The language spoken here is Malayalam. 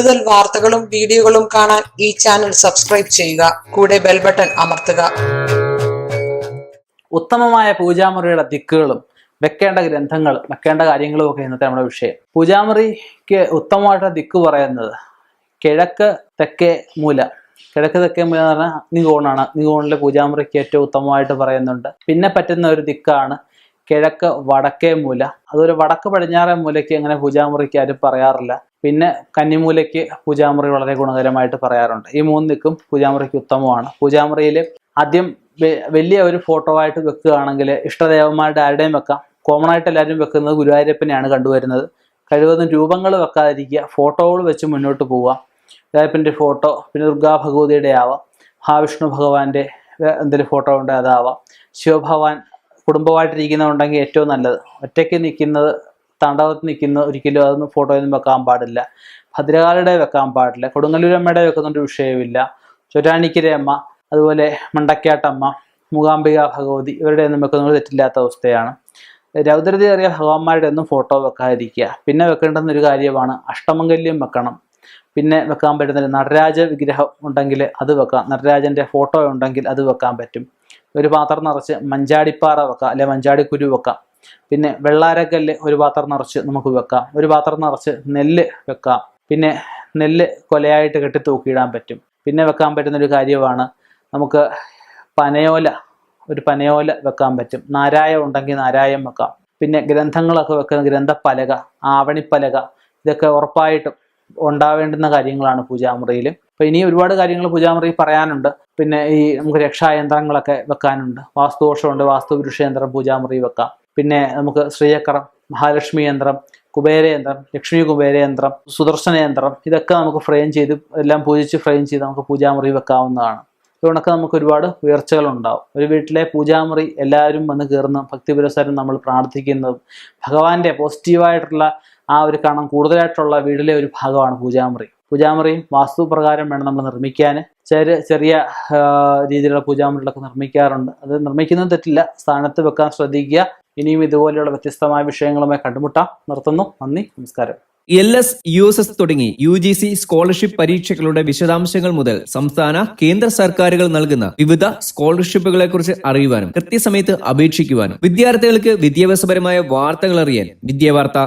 കൂടുതൽ വാർത്തകളും വീഡിയോകളും കാണാൻ ഈ ചാനൽ സബ്സ്ക്രൈബ് ചെയ്യുക. കൂടെ ബെൽ ബട്ടൺ അമർത്തുക. ഉത്തമമായ പൂജാമുറിയുടെ ദിക്കുകളും വെക്കേണ്ട ഗ്രന്ഥങ്ങൾ വെക്കേണ്ട കാര്യങ്ങളും ഒക്കെ ഇന്നത്തെ നമ്മുടെ വിഷയം. പൂജാമുറിക്ക് ഉത്തമമായിട്ടുള്ള ദിക്ക് പറയുന്നത് കിഴക്ക് തെക്കേ മൂല. കിഴക്ക് തെക്കേ മൂല എന്ന് പറഞ്ഞാൽ നിഗോണാണ്. നിഗോണിലെ പൂജാമുറിക്ക് ഏറ്റവും ഉത്തമമായിട്ട് പറയുന്നുണ്ട്. പിന്നെ പറ്റുന്ന ഒരു ദിക്കാണ് കിഴക്ക് വടക്കേ മൂല. അതൊരു വടക്ക് പടിഞ്ഞാറേ മൂലയ്ക്ക് അങ്ങനെ പൂജാമുറിക്ക് ആരും പറയാറില്ല. പിന്നെ കന്നിമൂലയ്ക്ക് പൂജാമുറി വളരെ ഗുണകരമായിട്ട് പറയാറുണ്ട്. ഈ മൂന്ന് ദിക്കും പൂജാമുറിക്ക് ഉത്തമമാണ്. പൂജാമുറിയിൽ ആദ്യം വലിയ ഒരു ഫോട്ടോ ആയിട്ട് വെക്കുകയാണെങ്കിൽ ഇഷ്ടദേവന്മാരുടെ ആരുടെയും വെക്കാം. കോമൺ ആയിട്ട് എല്ലാവരും വെക്കുന്നത് ഗുരുവായൂരപ്പനെയാണ് കണ്ടുവരുന്നത്. കഴിവതും രൂപങ്ങൾ വെക്കാതിരിക്കുക ഫോട്ടോകൾ വെച്ച് മുന്നോട്ട് പോവുക. ഗുരുവായൂരപ്പന്റെ ഫോട്ടോ പിന്നെ ദുർഗാ ഭഗവതിയുടെ ആവാം. മഹാവിഷ്ണു ഭഗവാന്റെ എന്തെങ്കിലും ഫോട്ടോ ഉണ്ട് അതാവാം. ശിവഭഗവാൻ കുടുംബമായിട്ടിരിക്കുന്നുണ്ടെങ്കിൽ ഏറ്റവും നല്ലത്. ഒറ്റയ്ക്ക് നിൽക്കുന്നത് താണ്ഡവത്തിൽ നിൽക്കുന്ന ഒരിക്കലും അതൊന്നും ഫോട്ടോയൊന്നും വെക്കാൻ പാടില്ല. ഭദ്രകാളിയുടെ വെക്കാൻ പാടില്ല. കൊടുങ്ങല്ലൂരമ്മയുടെ വെക്കുന്നൊരു വിഷയമില്ല ചൊരാണിക്കര അമ്മ അതുപോലെ മണ്ടക്കാട്ടമ്മ മൂകാംബിക ഭഗവതി ഇവരുടെ ഒന്നും വെക്കുന്നത് തെറ്റില്ലാത്ത അവസ്ഥയാണ്. രൗദ്രതയേറിയ ഭഗവാന്മാരുടെ ഒന്നും ഫോട്ടോ വെക്കാതിരിക്കുക. പിന്നെ വെക്കേണ്ടുന്ന ഒരു കാര്യമാണ് അഷ്ടമംഗല്യം വെക്കണം. പിന്നെ വെക്കാൻ പറ്റുന്ന നടരാജ വിഗ്രഹം ഉണ്ടെങ്കിൽ അത് വെക്കാം. നടരാജന്റെ ഫോട്ടോ ഉണ്ടെങ്കിൽ അത് വെക്കാൻ പറ്റും. ഒരു പാത്രം നിറച്ച് മഞ്ചാടിപ്പാറ വെക്കാം അല്ലെ മഞ്ചാടിക്കുരു വെക്കാം. പിന്നെ വെള്ളാരക്കല്ല് ഒരു പാത്രം നിറച്ച് നമുക്ക് വെക്കാം. ഒരു പാത്രം നിറച്ച് നെല്ല് വെക്കാം. പിന്നെ നെല്ല് കൊലയായിട്ട് കെട്ടി തൂക്കിയിടാൻ പറ്റും. പിന്നെ വെക്കാൻ പറ്റുന്ന ഒരു കാര്യമാണ് നമുക്ക് പനയോല ഒരു പനയോല വെക്കാൻ പറ്റും. നാരായം ഉണ്ടെങ്കിൽ നാരായം വെക്കാം. പിന്നെ ഗ്രന്ഥങ്ങളൊക്കെ വെക്കുന്ന ഗ്രന്ഥപ്പലക ആവണിപ്പലക ഇതൊക്കെ ഉറപ്പായിട്ടും ഉണ്ടാവേണ്ടുന്ന കാര്യങ്ങളാണ് പൂജാമുറിയിൽ അപ്പോൾ ഇനി ഒരുപാട് കാര്യങ്ങൾ പൂജാമുറിയിൽ പറയാനുണ്ട്. പിന്നെ ഈ നമുക്ക് രക്ഷായന്ത്രങ്ങളൊക്കെ വെക്കാനുണ്ട്. വാസ്തുദോഷമുണ്ട് വാസ്തു യന്ത്രം പൂജാമുറി വെക്കാം. പിന്നെ നമുക്ക് ശ്രീചക്രം മഹാലക്ഷ്മി യന്ത്രം കുബേരയന്ത്രം ലക്ഷ്മി കുബേരയന്ത്രം സുദർശന യന്ത്രം ഇതൊക്കെ നമുക്ക് ഫ്രെയിം ചെയ്ത് എല്ലാം പൂജിച്ച് ഫ്രെയിം ചെയ്ത് നമുക്ക് പൂജാമുറി വെക്കാവുന്നതാണ്. ഇതുകൊണ്ടൊക്കെ നമുക്ക് ഒരുപാട് ഉയർച്ചകൾ ഉണ്ടാവും ഒരു വീട്ടിലെ പൂജാമുറി എല്ലാവരും വന്ന് കയറുന്ന ഭക്തി പുരസ്സരം നമ്മൾ പ്രാർത്ഥിക്കുന്നതും ഭഗവാന്റെ പോസിറ്റീവായിട്ടുള്ള ആ ഒരു കണം കൂടുതലായിട്ടുള്ള വീടിലെ ഒരു ഭാഗമാണ് പൂജാമുറി. പൂജാമുറിയും വാസ്തു പ്രകാരം വേണം നമ്മൾ നിർമ്മിക്കാൻ. ചെറിയ ചെറിയ രീതിയിലുള്ള പൂജാമുറികളൊക്കെ നിർമ്മിക്കാറുണ്ട്. അത് നിർമ്മിക്കുന്നത് തെറ്റില്ല. സ്ഥാനത്ത് വെക്കാൻ ശ്രദ്ധിക്കുക. ഇനിയും ഇതുപോലെയുള്ള വ്യത്യസ്തമായ വിഷയങ്ങളുമായി കണ്ടുമുട്ടാം. നിർത്തുന്നു. നന്ദി. നമസ്കാരം. L S U S S തുടങ്ങി യു ജി സി സ്കോളർഷിപ്പ് പരീക്ഷകളുടെ വിശദാംശങ്ങൾ മുതൽ സംസ്ഥാന കേന്ദ്ര സർക്കാരുകൾ നൽകുന്ന വിവിധ സ്കോളർഷിപ്പുകളെ കുറിച്ച് അറിയുവാനും കൃത്യസമയത്ത് അപേക്ഷിക്കുവാനും വിദ്യാർത്ഥികൾക്ക് വിദ്യാഭ്യാസപരമായ വാർത്തകൾ അറിയാൻ വിദ്യാവാർത്ത